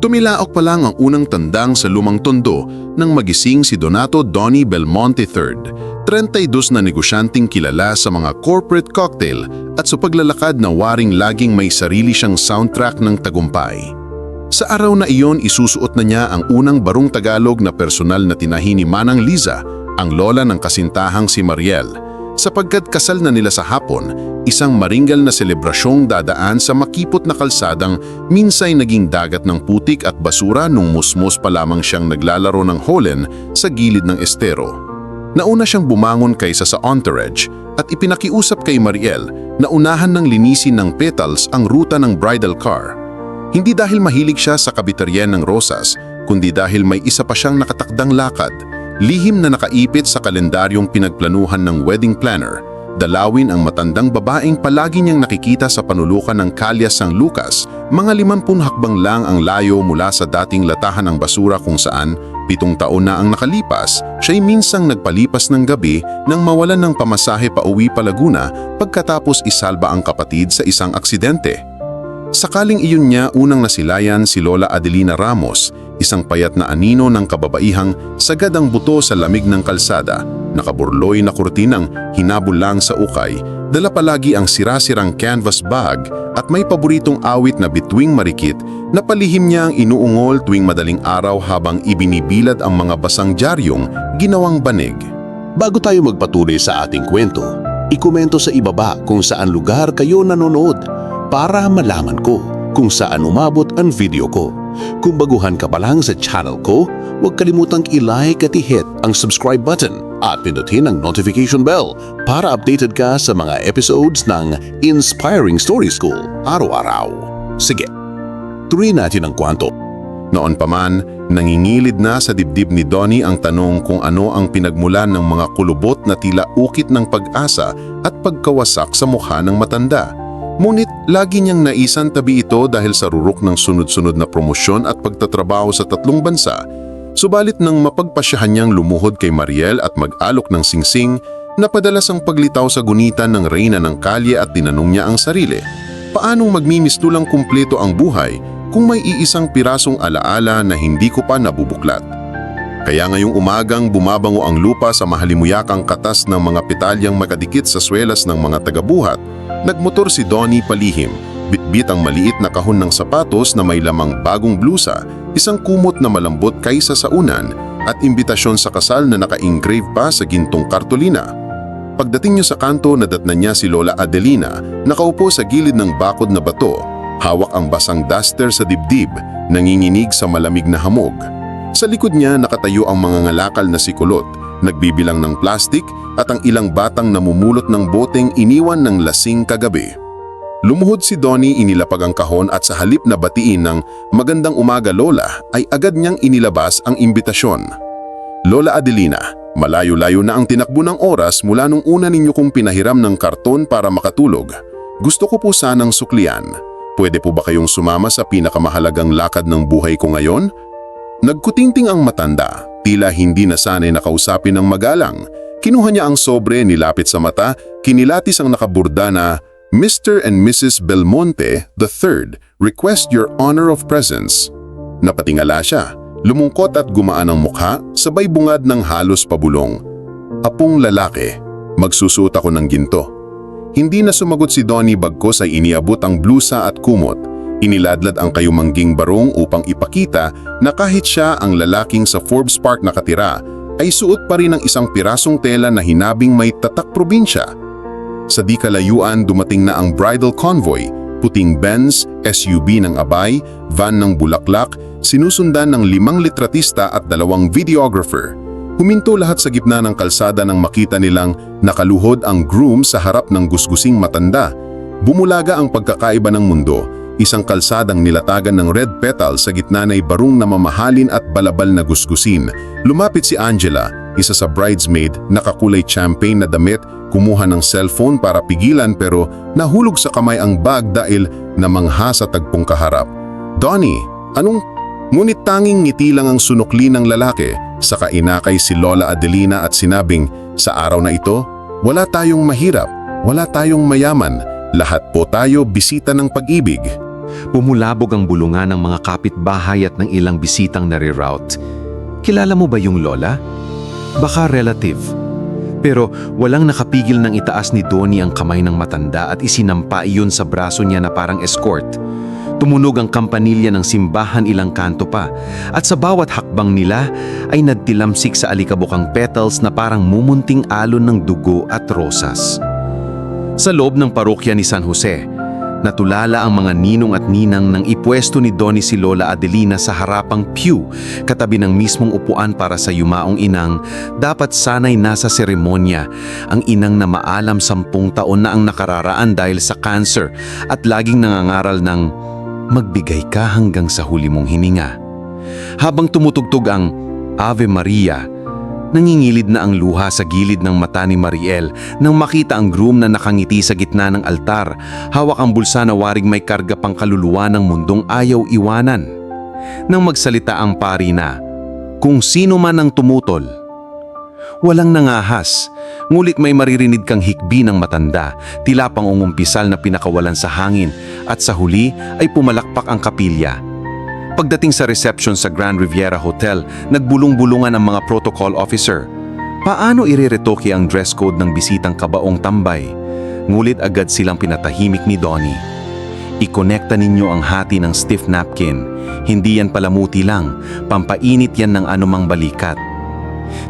Tumilaok pa lang ang unang tandang sa lumang tondo nang magising si Donato Donny Belmonte III, 32 na negosyanteng kilala sa mga corporate cocktail at sa paglalakad na waring laging may sarili siyang soundtrack ng tagumpay. Sa araw na iyon, isusuot na niya ang unang barong Tagalog na personal na tinahi ni Manang Liza, ang lola ng kasintahang si Mariel, sapagkat kasal na nila sa hapon, isang maringgal na selebrasyong dadaan sa makipot na kalsadang minsay naging dagat ng putik at basura nung musmos pa lamang siyang naglalaro ng holen sa gilid ng estero. Nauna siyang bumangon kaysa sa entourage at ipinakiusap kay Mariel na unahan ng linisin ng petals ang ruta ng bridal car. Hindi dahil mahilig siya sa kabitaryen ng rosas, kundi dahil may isa pa siyang nakatakdang lakad, lihim na nakaipit sa kalendaryong pinagplanuhan ng wedding planner. Dalawin ang matandang babaeng palagi niyang nakikita sa panulukan ng Kalya San Lucas, mga limampun hakbang lang ang layo mula sa dating latahan ng basura kung saan, pitong taon na ang nakalipas, siya'y minsang nagpalipas ng gabi nang mawalan ng pamasahe pa uwi pa Laguna pagkatapos isalba ang kapatid sa isang aksidente. Sakaling iyon niya unang nasilayan si Lola Adelina Ramos, isang payat na anino ng kababaihang sagad ang buto sa lamig ng kalsada, nakaburloy na kurtinang hinabol lang sa ukay, dala palagi ang sirasirang canvas bag at may paboritong awit na bituing marikit na palihim niya ang inuungol tuwing madaling araw habang ibinibilad ang mga basang jaryong ginawang banig. Bago tayo magpatuloy sa ating kwento, ikomento sa ibaba kung saan lugar kayo nanonood para malaman ko kung saan umabot ang video ko. Kung baguhan ka pa lang sa channel ko, huwag kalimutang i-like at i-hit ang subscribe button at pindutin ang notification bell para updated ka sa mga episodes ng Inspiring Story School araw-araw. Sige, tuloy natin ang kwanto. Noon pa man, nangingilid na sa dibdib ni Donnie ang tanong kung ano ang pinagmulan ng mga kulubot na tila ukit ng pag-asa at pagkawasak sa mukha ng matanda. Ngunit lagi niyang naisan tabi ito dahil sa rurok ng sunod-sunod na promosyon at pagtatrabaho sa tatlong bansa. Subalit nang mapagpasyahan niyang lumuhod kay Mariel at mag-alok ng singsing, napadalas ang paglitaw sa gunitan ng reyna ng kalye at tinanong niya ang sarili. Paanong magmimistulang kumpleto ang buhay kung may iisang pirasong alaala na hindi ko pa nabubuklat? Kaya ngayong umagang bumabango ang lupa sa mahalimuyakang katas ng mga petalyang makadikit sa swelas ng mga tagabuhat, nagmotor si Donnie palihim, bitbit ang maliit na kahon ng sapatos na may lamang bagong blusa, isang kumot na malambot kaysa sa unan, at imbitasyon sa kasal na naka-engrave pa sa gintong kartolina. Pagdating niyo sa kanto, nadatnan niya si Lola Adelina, nakaupo sa gilid ng bakod na bato, hawak ang basang duster sa dibdib, nanginginig sa malamig na hamog. Sa likod niya nakatayo ang mga ngalakal na sikulot, nagbibilang ng plastik at ang ilang batang namumulot ng boteng iniwan ng lasing kagabi. Lumuhod si Donnie inilapag ang kahon at sa halip na batiin ng magandang umaga lola ay agad niyang inilabas ang imbitasyon. Lola Adelina, malayo-layo na ang tinakbo ng oras mula nung una ninyo kong pinahiram ng karton para makatulog. Gusto ko po sanang suklian. Pwede po ba kayong sumama sa pinakamahalagang lakad ng buhay ko ngayon? Nagkutingting ang matanda, tila hindi na sanay nakausapin ng magalang. Kinuha niya ang sobre, nilapit sa mata, kinilatis ang nakaburda na Mr. and Mrs. Belmonte III request your honor of presence. Napatingala siya, lumungkot at gumaan ang mukha, sabay bungad ng halos pabulong. Apong lalaki, magsusuot ako ng ginto. Hindi na sumagot si Donnie bagkos ay iniabot ang blusa at kumot. Iniladlad ang kayumangging barong upang ipakita na kahit siya ang lalaking sa Forbes Park nakatira, ay suot pa rin ang isang pirasong tela na hinabing may tatak probinsya. Sa di kalayuan dumating na ang bridal convoy, puting Benz, SUV ng Abay, van ng Bulaklak, sinusundan ng limang litratista at dalawang videographer. Huminto lahat sa gitna ng kalsada nang makita nilang nakaluhod ang groom sa harap ng gusgusing matanda. Bumulaga ang pagkakaiba ng mundo, isang kalsadang nilatagan ng red petal sa gitna na barong na mamahalin at balabal na gusgusin. Lumapit si Angela, isa sa bridesmaid, nakakulay champagne na damit, kumuha ng cellphone para pigilan pero nahulog sa kamay ang bag dahil namangha sa tagpong kaharap. Donnie, anong... Ngunit tanging ngiti lang ang sunukli ng lalaki, saka inakay si Lola Adelina at sinabing, sa araw na ito, wala tayong mahirap, wala tayong mayaman, lahat po tayo bisita ng pag-ibig. Pumulabog ang bulungan ng mga kapitbahay at ng ilang bisitang nare-route. Kilala mo ba yung lola? Baka relative. Pero walang nakapigil ng itaas ni Donnie ang kamay ng matanda at isinampa iyon sa braso niya na parang escort. Tumunog ang kampanilya ng simbahan ilang kanto pa at sa bawat hakbang nila ay nagtilamsik sa alikabukang petals na parang mumunting alon ng dugo at rosas. Sa loob ng parokya ni San Jose, natulala ang mga ninong at ninang nang ipwesto ni Donnie si Lola Adelina sa harapang pew katabi ng mismong upuan para sa yumaong inang dapat sanay nasa seremonya ang inang na maalam sampung taon na ang nakararaan dahil sa cancer at laging nangangaral ng magbigay ka hanggang sa huli mong hininga. Habang tumutugtog ang Ave Maria, Nangingilid na ang luha sa gilid ng mata ni Mariel nang makita ang groom na nakangiti sa gitna ng altar, hawak ang bulsa na waring may karga pang kaluluwa ng mundong ayaw iwanan. Nang magsalita ang pari na, kung sino man ang tumutol, Walang nangahas, ngulit may maririnig kang hikbi ng matanda, tila pang ungumpisal na pinakawalan sa hangin at sa huli ay pumalakpak ang kapilya. Pagdating sa reception sa Grand Riviera Hotel, nagbulong-bulungan ang mga protocol officer. Paano ireretoke ang dress code ng bisitang kabaong tambay? Ngulit agad silang pinatahimik ni Donnie. I-connecta ninyo ang hati ng stiff napkin. Hindi yan palamuti lang, pampainit yan ng anumang balikat.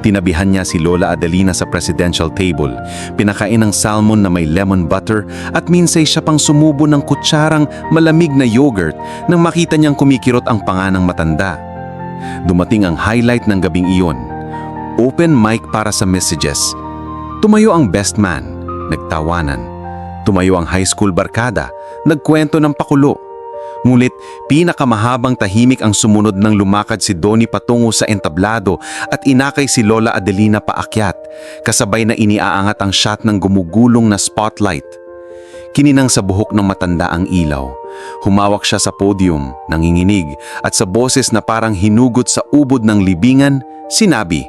Tinabihan niya si Lola Adelina sa presidential table. Pinakain ng salmon na may lemon butter at minsay siya pang sumubo ng kutsarang malamig na yogurt nang makita niyang kumikirot ang panga ng matanda. Dumating ang highlight ng gabing iyon. Open mic para sa messages. Tumayo ang best man, nagtawanan. Tumayo ang high school barkada, nagkwento ng pakulo. Ngunit pinakamahabang tahimik ang sumunod nang lumakad si Donnie patungo sa entablado at inakay si Lola Adelina paakyat, kasabay na iniaangat ang shot ng gumugulong na spotlight. Kininang sa buhok ng matanda ang ilaw. Humawak siya sa podium, nanginginig, at sa boses na parang hinugot sa ubod ng libingan, sinabi,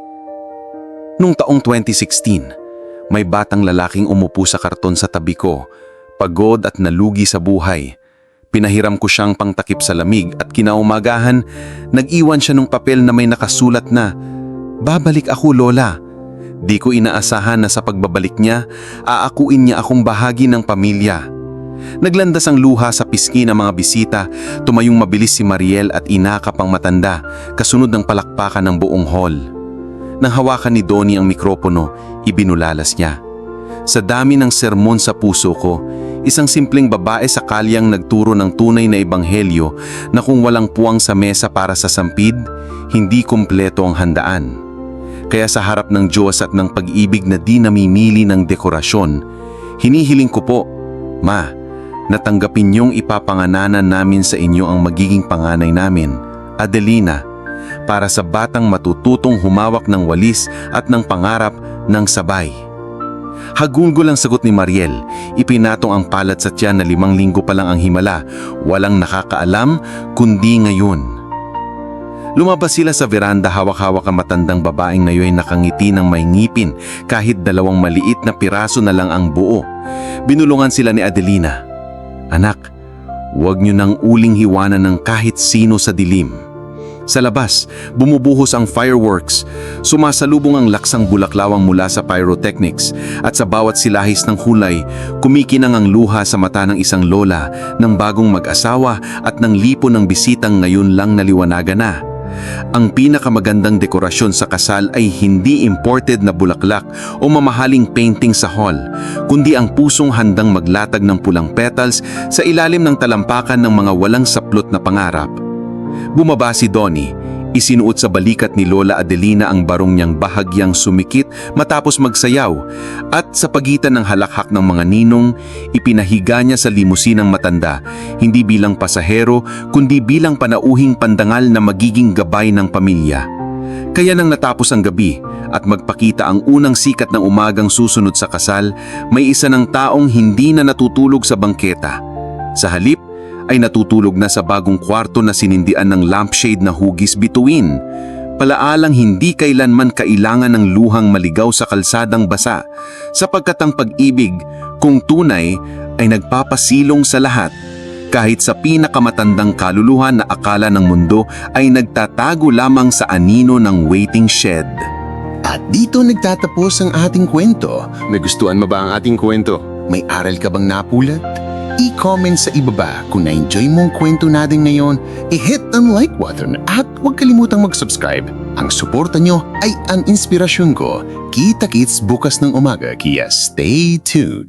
Nung taong 2016, may batang lalaking umupo sa karton sa tabi ko, pagod at nalugi sa buhay. Pinahiram ko siyang pangtakip sa lamig at kinaumagahan, nag-iwan siya ng papel na may nakasulat na, Babalik ako, Lola. Di ko inaasahan na sa pagbabalik niya, aakuin niya akong bahagi ng pamilya. Naglandas ang luha sa piski ng mga bisita, tumayong mabilis si Mariel at inakap ang matanda, kasunod ng palakpakan ng buong hall. Nang hawakan ni Donnie ang mikropono, ibinulalas niya. Sa dami ng sermon sa puso ko, isang simpleng babae sa kalyang nagturo ng tunay na ebanghelyo na kung walang puwang sa mesa para sa sampid, hindi kumpleto ang handaan. Kaya sa harap ng Diyos at ng pag-ibig na di namimili ng dekorasyon, hinihiling ko po, Ma, natanggapin niyong ipapangananan namin sa inyo ang magiging panganay namin, Adelina, para sa batang matututong humawak ng walis at ng pangarap ng sabay. Hagulgol ang sagot ni Mariel. Ipinatong ang palat sa tiyan na limang linggo pa lang ang himala. Walang nakakaalam kundi ngayon. Lumabas sila sa veranda hawak-hawak ang matandang babaeng na yo'y nakangiti ng may ngipin kahit dalawang maliit na piraso na lang ang buo. Binulungan sila ni Adelina. Anak, huwag niyo nang uling hiwanan ng kahit sino sa dilim. Sa labas, bumubuhos ang fireworks. Sumasalubong ang laksang bulaklawang mula sa pyrotechnics at sa bawat silahis ng hulay, kumikinang ang luha sa mata ng isang lola ng bagong mag-asawa at ng lipo ng bisitang ngayon lang naliwanagan na. Ang pinakamagandang dekorasyon sa kasal ay hindi imported na bulaklak o mamahaling painting sa hall, kundi ang pusong handang maglatag ng pulang petals sa ilalim ng talampakan ng mga walang saplot na pangarap. Bumaba si Donnie. Isinuot sa balikat ni Lola Adelina ang barong niyang bahagyang sumikit matapos magsayaw at sa pagitan ng halakhak ng mga ninong, ipinahiga niya sa limusinang matanda, hindi bilang pasahero kundi bilang panauhing pandangal na magiging gabay ng pamilya. Kaya nang natapos ang gabi at magpakita ang unang sikat ng umagang susunod sa kasal, may isa ng taong hindi na natutulog sa bangketa. Sa halip, ay natutulog na sa bagong kwarto na sinindian ng lampshade na hugis bituin. Palaalang hindi kailanman kailangan ng luhang maligaw sa kalsadang basa, sapagkat ang pag-ibig, kung tunay, ay nagpapasilong sa lahat. kahit sa pinakamatandang kaluluhan na akala ng mundo ay nagtatago lamang sa anino ng waiting shed. At dito nagtatapos ang ating kwento. Nagustuhan mo ba ang ating kwento? May aral ka bang napulot? I-comment sa ibaba kung na-enjoy mo ang kwento natin ngayon, i-hit ang like button at huwag kalimutang mag-subscribe. Ang suporta nyo ay ang inspirasyon ko. Kita-kits bukas ng umaga kaya stay tuned.